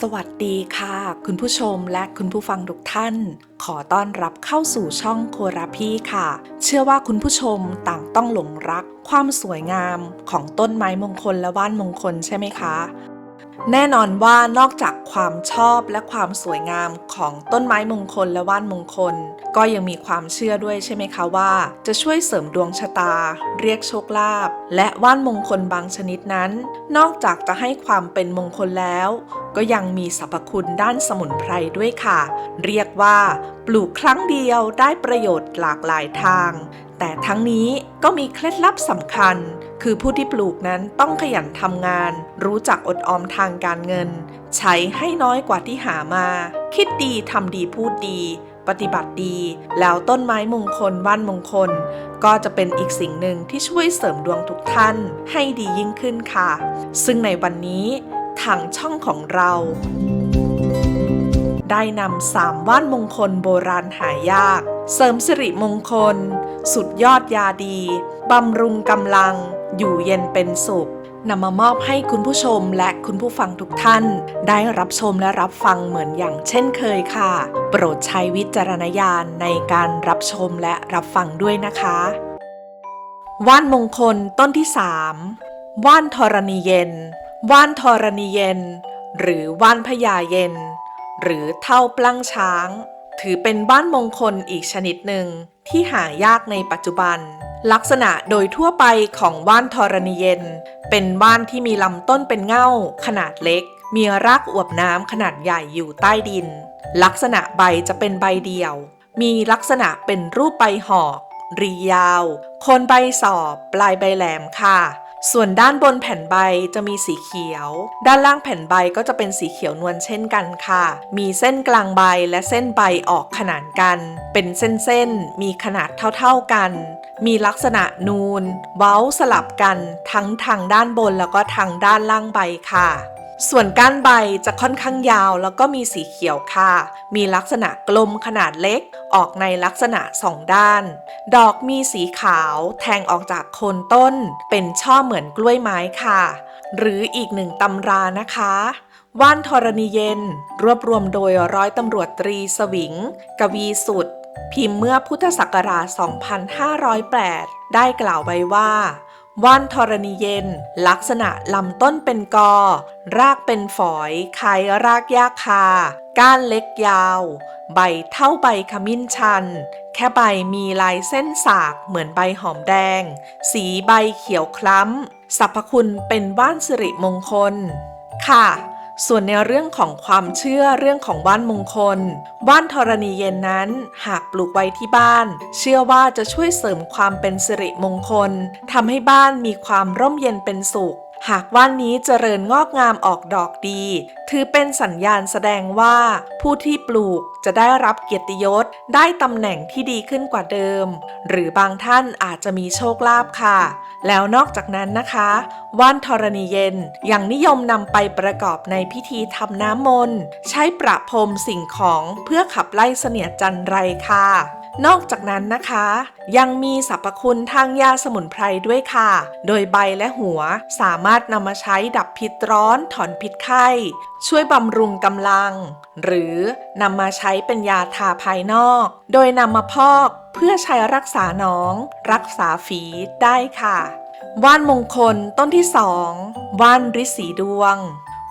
สวัสดีค่ะ คุณผู้ชมและคุณผู้ฟังทุกท่าน ขอต้อนรับเข้าสู่ช่องโคราพี่ค่ะ เชื่อว่าคุณผู้ชมต่างต้องหลงรัก ความสวยงามของต้นไม้มงคลและว่านมงคลใช่ไหมคะ แน่นอนว่านอกจากความชอบและความสวยงามของต้นไม้มงคลและว่านมงคล ก็ยังมีความเชื่อด้วยใช่ไหมคะว่า จะช่วยเสริมดวงชะตา เรียกโชคลาภและว่านมงคลบางชนิดนั้น นอกจากจะให้ความเป็นมงคลแล้ว ก็ยังมีสรรพคุณด้านสมุนไพรด้วยค่ะ เรียกว่า ปลูกครั้งเดียวได้ประโยชน์หลากหลายทาง แต่ทั้งนี้ก็มีเคล็ดลับสำคัญ คือผู้ที่ปลูกนั้นต้องขยันทำงาน รู้จักอดออมทางการเงิน ใช้ให้น้อยกว่าที่หามา คิดดีทำดีพูดดี ปฏิบัติดี แล้วต้นไม้มงคลว่านมงคล ก็จะเป็นอีกสิ่งหนึ่งที่ช่วยเสริมดวงทุกท่านให้ดียิ่งขึ้นค่ะ ซึ่งในวันนี้ทางช่องของเราได้นำสามว่านมงคลโบราณหายาก เสริมสิริมงคล สุดยอดยาดี บำรุงกำลัง อยู่เย็นเป็นสุขนำมามอบให้คุณผู้ชมและคุณผู้ฟังทุกท่าน ได้รับชมและรับฟังเหมือนอย่างเช่นเคยค่ะ โปรดใช้วิจารณญาณในการรับชมและรับฟังด้วยนะคะ ว่านมงคลต้นที่ 3 ว่านธรณีเย็น ว่านธรณีเย็น หรือว่านพญาเย็น หรือเท่าปลั้งช้าง ถือเป็นบ้านมงคลอีกชนิดหนึ่ง ที่หายากในปัจจุบัน ลักษณะโดยทั่วไปของว่านธรณีเย็น เป็นว่านที่มีลำต้นเป็นเง่า ขนาดเล็ก มีรากอวบน้ำขนาดใหญ่อยู่ใต้ดิน ลักษณะใบจะเป็นใบเดี่ยว มีลักษณะเป็นรูปใบหอก รียาว โคนใบสอบ ปลายใบแหลมค่ะ ส่วนด้านบนแผ่นใบจะมีสีเขียว ด้านล่างแผ่นใบก็จะเป็นสีเขียวนวลเช่นกันค่ะ มีเส้นกลางใบและเส้นใบออกขนานกัน เป็นเส้นๆ มีขนาดเท่าๆกัน มีลักษณะนูน เว้าสลับกันทั้งทางด้านบนแล้วก็ทางด้านล่างใบค่ะ ส่วนก้านใบจะค่อนข้างยาวแล้วก็มีสีเขียวค่ะ มีลักษณะกลมขนาดเล็ก ออกในลักษณะสองด้าน ดอกมีสีขาวแทงออกจากโคนต้น เป็นช่อเหมือนกล้วยไม้ค่ะ หรืออีกหนึ่งตำรานะคะว่านธรณีเย็น รวบรวมโดยร้อยตำรวจตรีสวิง กวีสุด พิมพ์เมื่อพุทธศักราช 2508 ได้กล่าวไว้ว่า ว่านธรณีเย็น ลักษณะลำต้นเป็นกอ รากเป็นฝอยคล้ายรากยาคา ก้านเล็กยาว ใบเท่าใบขมิ้นชัน แค่ใบมีลายเส้นสากเหมือนใบหอมแดง สีใบเขียวคล้ำสรรพคุณเป็นว่านสิริมงคล ค่ะ ส่วนในเรื่องของความเชื่อเรื่องของว่านมงคลว่านธรณีเย็นนั้น หากปลูกไว้ที่บ้าน เชื่อว่าจะช่วยเสริมความเป็นสิริมงคลทำให้บ้านมีความร่มเย็นเป็นสุข หากว่านนี้เจริญงอกงามออกดอกดี ถือเป็นสัญญาณแสดงว่า ผู้ที่ปลูกจะได้รับเกียรติยศ ได้ตำแหน่งที่ดีขึ้นกว่าเดิม หรือบางท่านอาจจะมีโชคลาภค่ะ แล้วนอกจากนั้นนะคะ ว่านธรณีเย็นยังนิยมนำไปประกอบในพิธีทำน้ำมนต์ ใช้ประพรมสิ่งของเพื่อขับไล่เสนียจันไรค่ะ นอกจากนั้นนะคะ ยังมีสรรพคุณทางยาสมุนไพรด้วยค่ะ โดยใบและหัวสามารถนำมาใช้ดับพิษร้อนถอนพิษไข้ ช่วยบำรุงกำลัง หรือนำมาใช้เป็นยาทาภายนอก โดยนำมาพอกเพื่อใช้รักษาหนอง รักษาฝีได้ค่ะ ว่านมงคลต้นที่สองว่านฤาษีดวง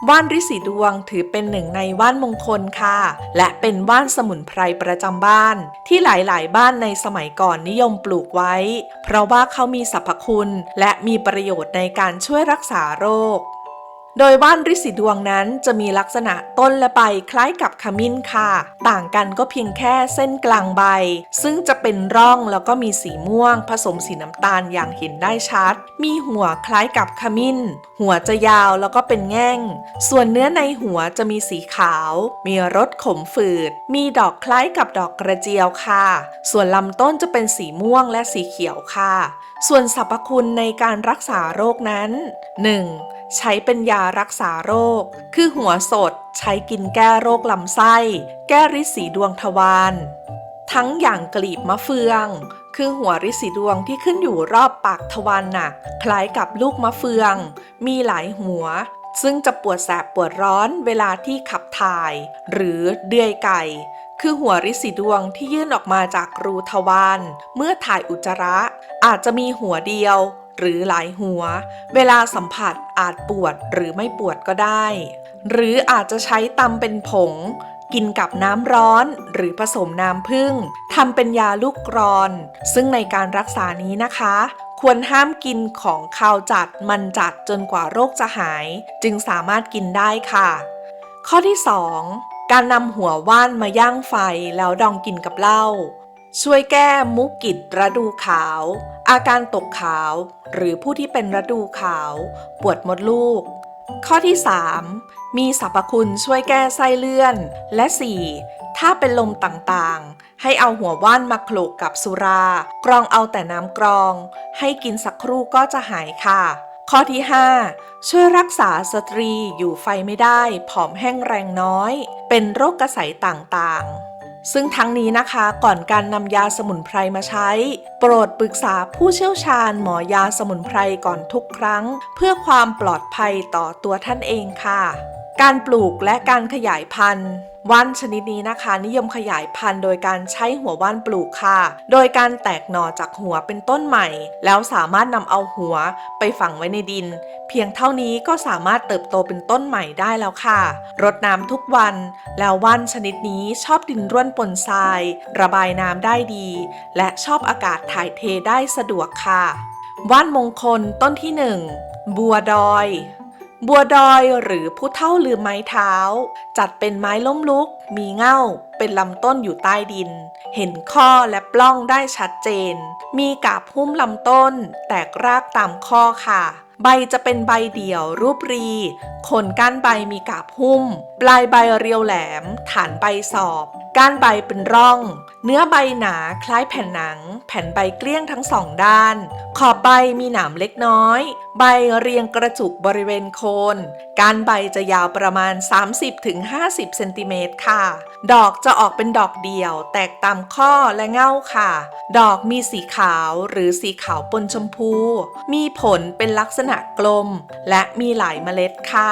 ว่านฤาษีดวงถือเป็นหนึ่งในว่านมงคลค่ะ และเป็นว่านสมุนไพรประจำบ้าน ที่หลายๆ บ้านในสมัยก่อนนิยมปลูกไว้ เพราะว่าเขามีสรรพคุณ และมีประโยชน์ในการช่วยรักษาโรค โดยว่านฤาษีดวงนั้นจะมีลักษณะต้นและใบคล้ายกับขมิ้นค่ะ ต่างกันก็เพียงแค่เส้นกลางใบ ซึ่งจะเป็นร่องแล้วก็มีสีม่วง ผสมสีน้ำตาลอย่างเห็นได้ชัด มีหัวคล้ายกับขมิ้น หัวจะยาวแล้วก็เป็นแง่ง ส่วนเนื้อในหัวจะมีสีขาว มีรสขมฝืด มีดอกคล้ายกับดอกกระเจียวค่ะ ส่วนลำต้นจะเป็นสีม่วงและสีเขียวค่ะ ส่วนสรรพคุณในการรักษาโรคนั้น 1. ใช้เป็นยารักษาโรค คือหัวสดใช้กินแก้โรคลำไส้ แก้ริดสีดวงทวารทั้งอย่างกลีบมะเฟือง คือหัวริดสีดวงที่ขึ้นอยู่รอบปากทวารหนัก คล้ายกับลูกมะเฟือง มีหลายหัว ซึ่งจะปวดแสบปวดร้อนเวลาที่ขับถ่าย หรือเดือยไก่ คือหัวริดสีดวงที่ยื่นออกมาจากรูทวารเมื่อถ่ายอุจจาระ อาจจะมีหัวเดียว หรือหลายหัว เวลาสัมผัสอาจปวดหรือไม่ปวดก็ได้ หรืออาจจะใช้ตำเป็นผง กินกับน้ำร้อนหรือผสมน้ำผึ้งทำเป็นยาลูกกรอน ซึ่งในการรักษานี้นะคะ ควรห้ามกินของคาวจัดมันจัดจนกว่าโรคจะหาย จึงสามารถกินได้ค่ะ ข้อที่ 2 การนำหัวว่านมาย่างไฟแล้วดองกินกับเหล้าช่วยแก้มุกกิดระดูขาว อาการตกขาวหรือผู้ที่เป็นระดูขาว ปวดมดลูก ข้อที่ 3 มีสรรพคุณช่วยแก้ไส้เลื่อน และ 4. ถ้าเป็นลมต่างๆ ให้เอาหัวว่านมาโขลกกับสุรา กรองเอาแต่น้ำกรอง ให้กินสักครู่ก็จะหายค่ะ ข้อที่ 5 ช่วยรักษาสตรีอยู่ไฟไม่ได้ ผอมแห้งแรงน้อย เป็นโรคกระใสต่างๆ ซึ่งทั้งนี้นะคะก่อนการนำยาสมุนไพรมาใช้ โปรดปรึกษาผู้เชี่ยวชาญหมอยาสมุนไพรก่อนทุกครั้ง เพื่อความปลอดภัยต่อตัวท่านเองค่ะ การปลูกและการขยายพันธุ์ ว่านชนิดนี้นะคะ นิยมขยายพันธุ์โดยการใช้หัวว่านปลูกค่ะ โดยการแตกหน่อจากหัวเป็นต้นใหม่ แล้วสามารถนำเอาหัวไปฝังไว้ในดิน เพียงเท่านี้ก็สามารถเติบโตเป็นต้นใหม่ได้แล้วค่ะ รดน้ำทุกวัน แล้วว่านชนิดนี้ชอบดินร่วนปนทราย ระบายน้ำได้ดี และชอบอากาศถ่ายเทได้สะดวกค่ะ ว่านมงคลต้นที่หนึ่งบัวดอย บัวดอยหรือผู้เท่าลืมไม้เท้า จัดเป็นไม้ล้มลุก มีเง่า เป็นลำต้นอยู่ใต้ดิน เห็นข้อและปล้องได้ชัดเจน มีกาบหุ้มลำต้น แตกรากตามข้อค่ะ ใบจะเป็นใบเดี่ยวรูปรีขนก้านใบมีกาบหุ้ม ปลายใบเรียวแหลม ฐานใบสอบ ก้านใบเป็นร่อง เนื้อใบหนาคล้ายแผ่นหนัง แผ่นใบเกลี้ยงทั้งสองด้าน ขอบใบมีหนามเล็กน้อย ใบเรียงกระจุกบริเวณโคน ก้านใบจะยาวประมาณ 30-50เซนติเมตรค่ะ ดอกจะออกเป็นดอกเดี่ยว แตกตามข้อและเง่าค่ะ ดอกมีสีขาวหรือสีขาวปนชมพู มีผลเป็นลักษณะกลม และมีหลายเมล็ดค่ะ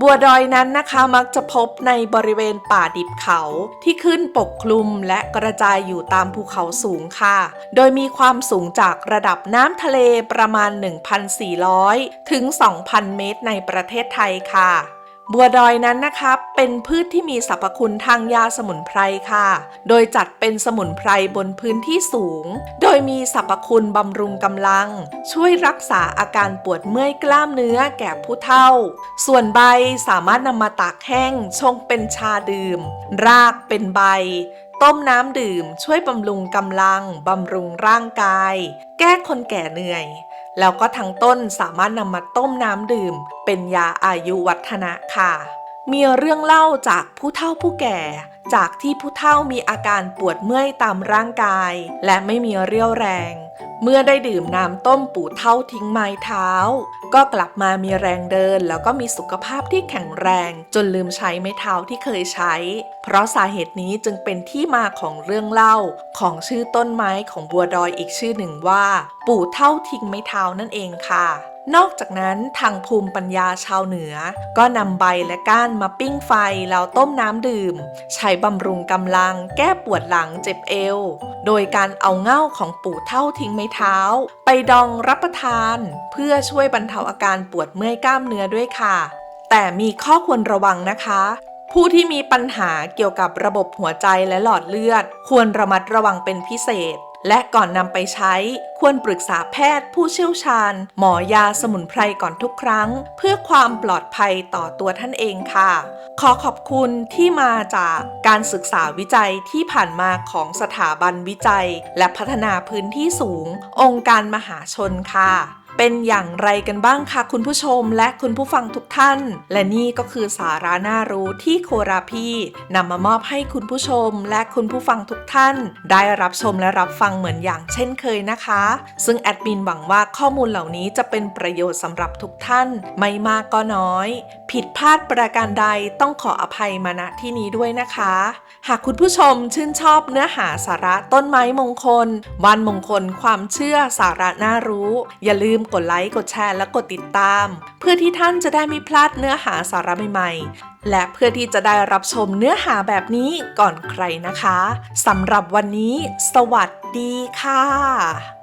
บัวดอยนั้นนะคะมักจะพบในบริเวณป่าดิบเขาที่ขึ้นปกคลุมและกระจายอยู่ตามภูเขาสูงค่ะ โดยมีความสูงจากระดับน้ำทะเลประมาณ 1,400 ถึง 2,000 เมตรในประเทศไทยค่ะ บัวดอยนั้นนะคะเป็นพืชที่มีสรรพคุณทางยาสมุนไพรค่ะ โดยจัดเป็นสมุนไพรบนพื้นที่สูง โดยมีสรรพคุณบำรุงกำลัง ช่วยรักษาอาการปวดเมื่อยกล้ามเนื้อแก่ผู้เฒ่า ส่วนใบสามารถนำมาตากแห้งชงเป็นชาดื่ม รากเป็นใบต้มน้ำดื่มช่วยบำรุงกำลัง บำรุงร่างกาย แก้คนแก่เหนื่อย แล้วก็ทั้งต้นสามารถนำมาต้มน้ำดื่ม เป็นยาอายุวัฒนะค่ะ มีเรื่องเล่าจากผู้เฒ่าผู้แก่ จากที่ผู้เฒ่ามีอาการปวดเมื่อยตามร่างกาย และไม่มีเรี่ยวแรง เมื่อได้ดื่มน้ำต้มปู่เท่าทิ้งไม้เท้า ก็กลับมามีแรงเดินแล้วก็มีสุขภาพที่แข็งแรง จนลืมใช้ไม้เท้าที่เคยใช้ เพราะสาเหตุนี้จึงเป็นที่มาของเรื่องเล่า ของชื่อต้นไม้ของบัวดอยอีกชื่อหนึ่งว่า ปู่เท่าทิ้งไม้เท้านั่นเองค่ะ นอกจากนั้นทางภูมิปัญญาชาวเหนือ ก็นำใบและก้านมาปิ้งไฟแล้วต้มน้ำดื่ม ใช้บำรุงกำลัง แก้ปวดหลังเจ็บเอว โดยการเอาเง่าของปู่เท่าทิ้งไม้เท้า ไปดองรับประทาน เพื่อช่วยบรรเทาอาการปวดเมื่อยกล้ามเนื้อด้วยค่ะ แต่มีข้อควรระวังนะคะผู้ที่มีปัญหาเกี่ยวกับระบบหัวใจและหลอดเลือด ควรระมัดระวังเป็นพิเศษ และก่อนนำไปใช้ควรปรึกษาแพทย์ผู้เชี่ยวชาญ หมอยาสมุนไพรก่อนทุกครั้ง เพื่อความปลอดภัยต่อตัวท่านเองค่ะ ขอขอบคุณที่มาจากการศึกษาวิจัยที่ผ่านมาของสถาบันวิจัย และพัฒนาพื้นที่สูง องค์การมหาชนค่ะ เป็นอย่างไรกันบ้างคะคุณผู้ชมและคุณผู้ฟังทุกท่าน และนี่ก็คือสาระน่ารู้ที่โคราพี่นำมามอบให้คุณผู้ชมและคุณผู้ฟังทุกท่าน ได้รับชมและรับฟังเหมือนอย่างเช่นเคยนะคะ ซึ่งแอดมินหวังว่าข้อมูลเหล่านี้จะเป็นประโยชน์สำหรับทุกท่านไม่มากก็น้อย ผิดพลาดประการใดต้องขออภัยมาณที่นี้ด้วยนะคะ หากคุณผู้ชมชื่นชอบเนื้อหาสาระต้นไม้มงคล วันมงคลความเชื่อสาระน่ารู้ อย่าลืมกดไลค์กดแชร์และกดติดตาม เพื่อที่ท่านจะได้ไม่พลาดเนื้อหาสาระใหม่ๆ และเพื่อที่จะได้รับชมเนื้อหาแบบนี้ก่อนใครนะคะสำหรับวันนี้ สวัสดีค่ะ